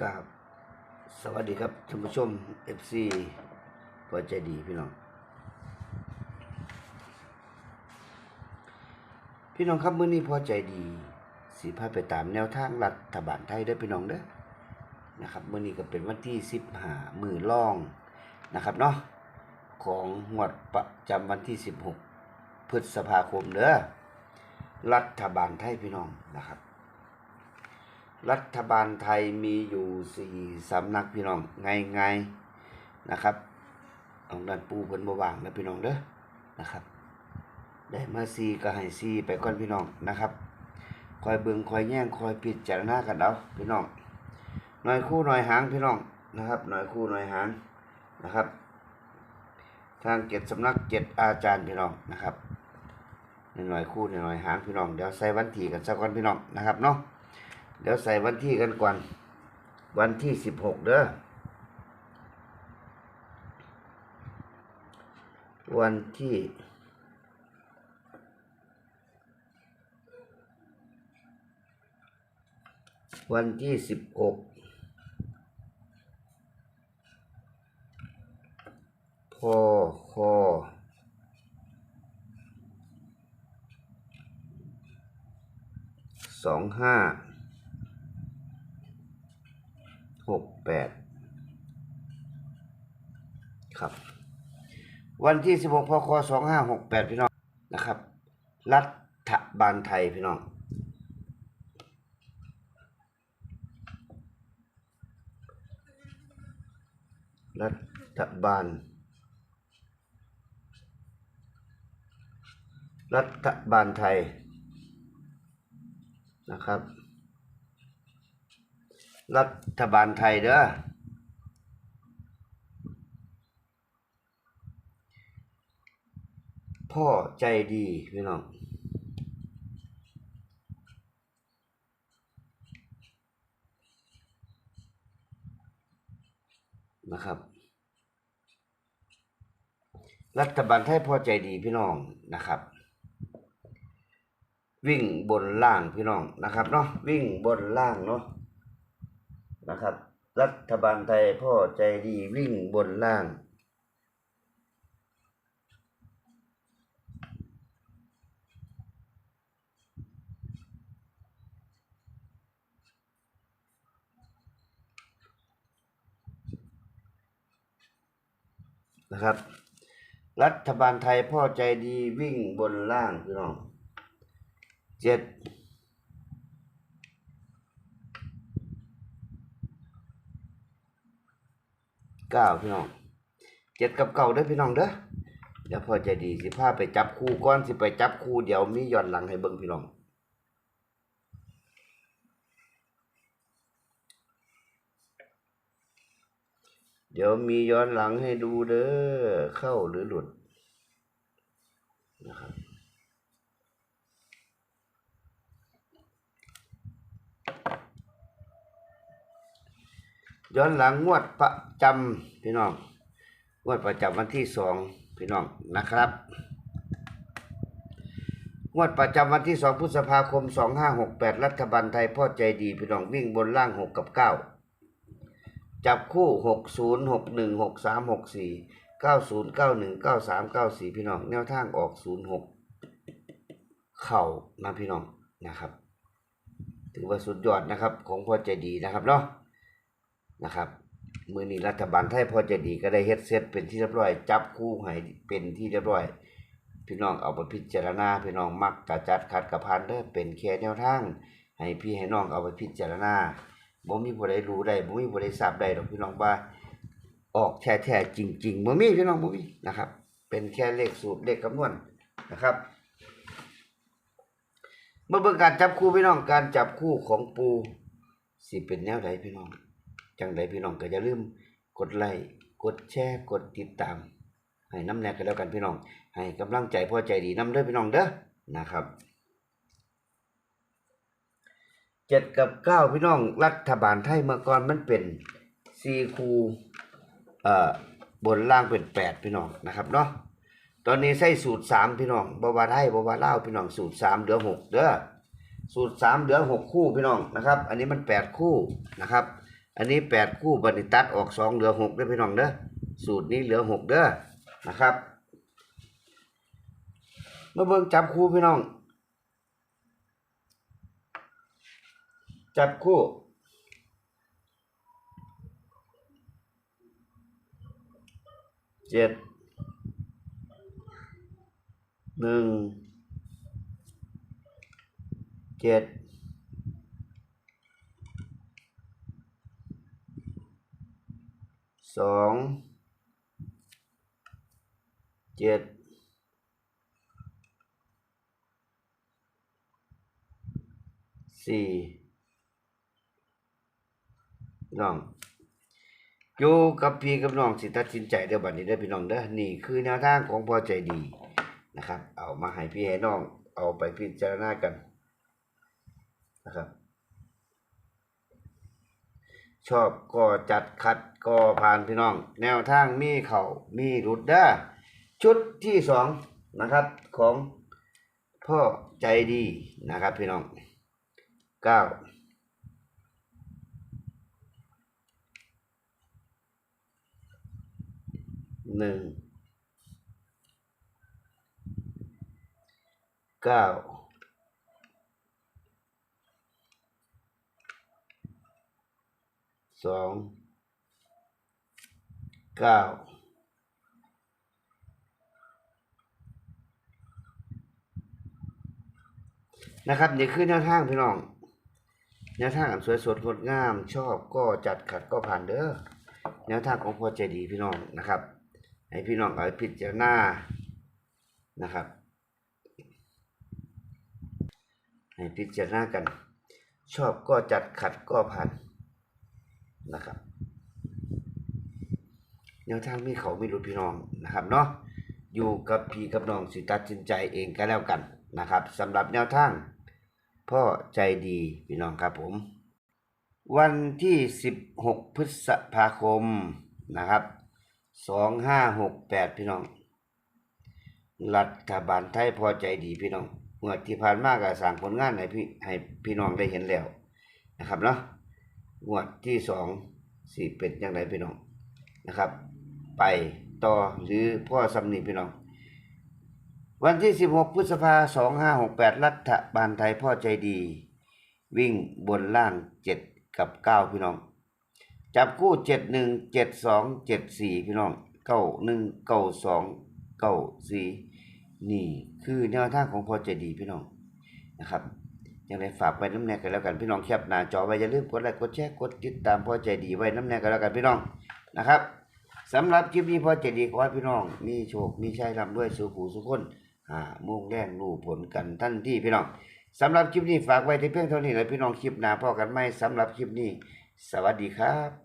กับสวัสดีครับท่านผู้ชม FC พอใจดีพี่น้อง พี่น้องครับมื้อนี้พอใจดีสิพาไปตามแนวทางรัฐบาลไทยเด้พี่น้องเด้อนะครับมื้อนี้ก็เป็นวันที่15มือล่องนะครับเนาะของงวดประจำวันที่ 16 พฤษภาคมเด้อรัฐบาลไทยพี่น้องนะครับ รัฐบาลไทยมีอยู่สี่สำนักพี่น้องไง่ายๆนะครับเอาด้านปูเพิ่นบ่ว่างนะพี่น้องเด้อนะครับได้มาซีก็ให้ซีไปก่อนพี่น้องนะครับคอยเบิ่งคอยแย่งคอยพิดจารณากันเอาพี่น้องหน่อยคู่หน่อยหางพี่น้องนะครับหน่อยคู่หน่อยหางนะครับ ทางเจ็ดสำนักเจ็ดอาจารย์พี่น้องนะครับหน่อยคู่หน่อยหางพี่น้องเดี๋ยวใส่วันที่กันสักวันพี่น้องนะครับเนาะ เดี๋ยวใส่วันที่กันก่อน วันที่สิบหกเด้อ วันที่วันที่สิบหกพอคอสองห้า หก แปดครับ วันที่สิบหกพคสองห้าหกแปดพี่น้องนะครับ รัฐบาลไทยพี่น้องรัฐบาล รัฐบาลไทยนะครับ รัฐบาลไทยเด้อพ่อใจดีพี่น้องนะครับ รัฐบาลไทยพ่อใจดีพี่น้องนะครับ วิ่งบนล่างพี่น้องนะครับเนาะวิ่งบนล่างเนาะ นะครับ รัฐบาลไทยพ่อใจดีวิ่งบนล่าง นะครับ รัฐบาลไทยพ่อใจดีวิ่งบนล่างพี่น้องเจ็ด เก้าพี่น้องเจ็ดกับเก้าเด้อพี่น้องเด้อเดี๋ยวพอใจดีสิพาไปจับคู่ก้อนสิไปจับคู่เดี๋ยวมีย้อนหลังให้เบิ่งพี่น้องเดี๋ยวมีย้อนหลังให้ดูเด้อเข้าหรือหลุดนะครับ ย้อนหลังงวดประจำพี่น้อง งวดประจำวันที่สองพี่น้องนะครับ งวดประจำวันที่สองพฤษภาคมสองห้าหกแปดรัฐบาลไทยพ่อใจดี พี่น้องวิ่งบนล่างหกกับเก้าจับคู่หกศูนย์หกหนึ่งหกสามหกสี่เก้าศูนย์เก้าหนึ่งเก้าสามเก้าสี่พี่น้อง แนวทางออกศูนย์หกเข่านะพี่น้องนะครับ ถือว่าสุดยอดนะครับของพ่อใจดีนะครับเนาะ นะครับมือนี้รัฐบาลไทยพอจะดีก็ได้เฮ็ดเสร็จเป็นที่เรียบร้อย จับคู่ให้เป็นที่เรียบร้อย พี่น้องเอาไปพิจารณาพี่น้องมักกะจัดขัดกะพันเด้อเป็นแค่แนวทาง ให้พี่ให้น้องเอาไปพิจารณาบ่มีผู้ใดรู้ได้บ่มีผู้ใดทราบได้ดอกพี่น้องว่า ออกแท้ๆจริงๆบ่มีพี่น้องบ่มีนะครับ เป็นแค่เลขสูตรเลขคำนวณนะครับเมื่อเบิ่งการจับคู่พี่น้องการจับคู่ของปูสิเป็นแนวใดพี่น้อง จังใดพี่น้องก็อย่าลืมกดไลค์กดแชร์กดติดตาม ให้น้ำแนกกันแล้วกันพี่น้อง ให้กำลังใจพ่อใจดีน้ำเด้อพี่น้องเด้อนะครับเจ็ดกับเก้าพี่น้องรัฐบาลไทยเมื่อก่อนมันเป็นสี่คูเอ่อบนล่างเป็นแปดพี่น้องนะครับเนาะตอนนี้ใช้สูตรสามพี่น้องบวาไทยบวาเล่าพี่น้องสูตรสามเหลือหกเด้อสูตรสามเหลือหกคู่พี่น้องนะครับ อันนี้มันแปดคู่นะครับ อันนี้แปดคู่บันิตัดออกสองเหลือหกเด้พี่น้องเด้อสูตรนี้เหลือหกเด้อนะครับมาเบิ่งจับคู่พี่น้อง จับคู่เจ็ดหนึ่งเจ็ด สองเจ็ดสี่พี่น้องอยู่กับพี่กับน้องสิตัดสินใจเด้อบัดนี้เด้อพี่น้องเด้อนี่คือแนวทางของพอใจดีนะครับ เอามาให้พี่ให้น้องเอาไปพิจารณากันนะครับ ชอบก็จัดขัดก็ผ่านพี่น้อง แนวทางมีเข่ามีรุดด้อชุดที่สองนะครับของพ่อใจดีนะครับพี่น้องเก้าหนึ่งเก้า สองเก้านะครับนี่คือแนวทางพี่น้องแนวทางสวยสดงดงาม ชอบก็จัดขัดก็ผ่านเด้อแนวทางของพ่อใจดีพี่น้องนะครับ ให้พี่น้องเอาพิจารณานะครับ ให้พิจารณากัน ชอบก็จัดขัดก็ผ่าน นะครับแนวทางมีเขาไม่รู้พี่น้องนะครับเนาะอยู่กับพี่กับน้องสิตัดสินใจเองก็แล้วกันนะครับสำหรับแนวทางพ่อใจดีพี่น้องครับผม วันที่ 16 พฤษภาคมนะครับ 2568 พี่น้อง รัฐบาลไทยพอใจดีพี่น้องเมื่อที่ผ่านมาก็สร้างผลงานให้พี่ให้พี่น้องได้เห็นแล้วนะครับเนาะ งวดที่สองสี่เป็นอย่างไรพี่น้องนะครับ ไปต่อหรือพ่อสำนีพี่น้อง วันที่ 16 พฤษภาคม2568รัฐบาลไทยพ่อใจดี วิ่งบนล่างเจ็ดกับเก้าพี่น้อง จับคู่เจ็ดหนึ่งเจ็ดสองเจ็ดสี่พี่น้องเก้าหนึ่งเก้าสองเก้าสี่นี่คือแนวทางของพอใจดีพี่น้องนะครับ ยังไงฝากไปน้ำแนกกันแล้วกันพี่น้องแคปหน้าจอไว้อย่าลืมกดไลค์กดแชร์กดติดตามพอใจดีไว้น้ำแนกกันแล้วกันพี่น้องนะครับสำหรับคลิปนี้พอใจดีขอให้พี่น้อง มีโชคมีชัยร่ำด้วยสุขูสุขคนอ่ามุ่งแรงรู้ผลกันท่านที่พี่น้องสำหรับคลิปนี้ฝากไว้ที่เพียงเท่านี้เลยพี่น้องคลิปหน้าพอกันไหมสำหรับคลิปนี้ สวัสดีครับ